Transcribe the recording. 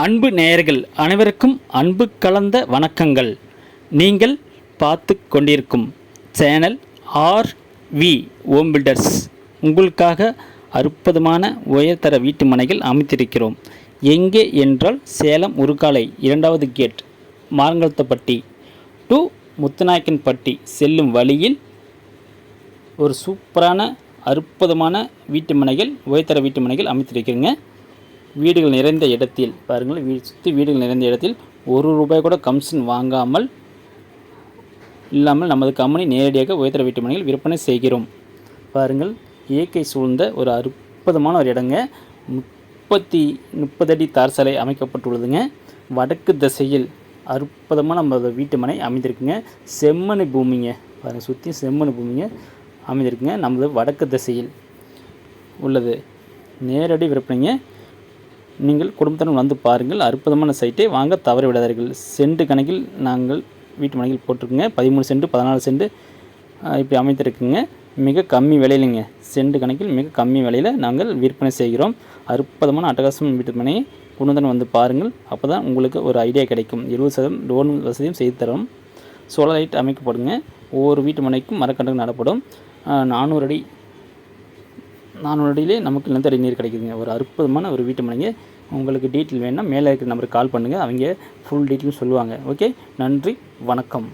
அன்பு நேயர்கள் அனைவருக்கும் அன்பு கலந்த வணக்கங்கள். நீங்கள் பார்த்து கொண்டிருக்கும் channel R V Om builders. உங்களுக்காக அற்புதமான உயர்தர வீட்டு மனைகள் அமைத்திருக்கிறோம். எங்கே என்றால் சேலம் உருக்காலை இரண்டாவது கேட் மாரங்கலத்தப்பட்டி டு முத்துநாயக்கன்பட்டி செல்லும் வழியில் ஒரு சூப்பரான அற்புதமான வீட்டு மனைகள் உயர்தர வீட்டு மனைகள் அமைத்திருக்கிறேங்க. வீடுகள் நிறைந்த இடத்தில் பாருங்கள் வீ சுற்றி வீடுகள் நிறைந்த இடத்தில் ஒரு ரூபாய் கூட கமிஷன் வாங்காமல் இல்லாமல் நமது கம்பெனி நேரடியாக உயர்தர வீட்டு மனைகள் விற்பனை செய்கிறோம். பாருங்கள் இயற்கை சூழ்ந்த ஒரு அற்புதமான ஒரு இடங்க. முப்பத்தி முப்பது அடி தார் சாலை அமைக்கப்பட்டுள்ளதுங்க. வடக்கு திசையில் அற்புதமான நம்ம வீட்டுமனை அமைந்திருக்குங்க. செம்மணி பூமிங்க. பாருங்கள் சுற்றி செம்மணி பூமிங்க அமைந்திருக்குங்க. நமது வடக்கு திசையில் உள்ளது. நேரடி விற்பனைங்க. நீங்கள் குடும்பத்துடன் வந்து பாருங்கள். அற்புதமான சைட்டை வாங்க தவற விடாதீர்கள் சென்ட் கணக்கில் நாங்கள் வீட்டு மனையில் போட்டிருக்குங்க. பதிமூணு சென்ட் பதினாலு சென்ட் இப்படி அமைத்திருக்குங்க மிக கம்மி விலையிலங்க. சென்ட் கணக்கில் மிக கம்மி விலையில் நாங்கள் விற்பனை செய்கிறோம். அற்புதமான அட்டகாசம் வீட்டு மனையை. குடும்பத்துடன் வந்து பாருங்கள். அப்போ தான் உங்களுக்கு ஒரு ஐடியா கிடைக்கும். இருபது சதவீதம் லோன் வசதியும் செய்து தரோம். சோலார் லைட் அமைக்கப்படுங்க. ஒவ்வொரு வீட்டு மனைக்கும் மரக்கன்றுகள் நடப்படும். நானூறு அடி நான் உடனடியிலே நமக்கு நிலத்தடி நீர் கிடைக்குதுங்க. ஒரு அற்புதமான ஒரு வீட்டு மனைங்க. உங்களுக்கு டீட்டெயில் வேணும்னா மேலே இருக்கிற நம்பருக்கு கால் பண்ணுங்கள் அவங்க ஃபுல் டீட்டெயிலும் சொல்லுவாங்க. ஓகே நன்றி. வணக்கம்.